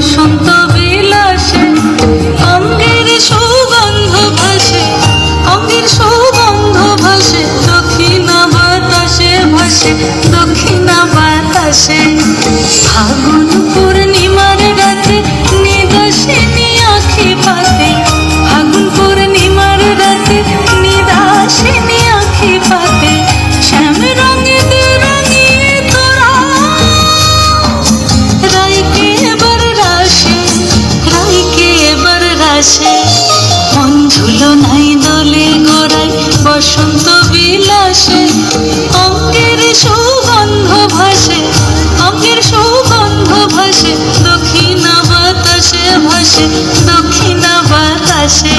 বসন্ত বিলাসে অঙ্গের সুগন্ধ ভাসে অঙ্গের সুগন্ধ ভাসে দক্ষিণা বাতাসে ভাসে দক্ষিণা বাতাসে। দক্ষিণা বাতাসে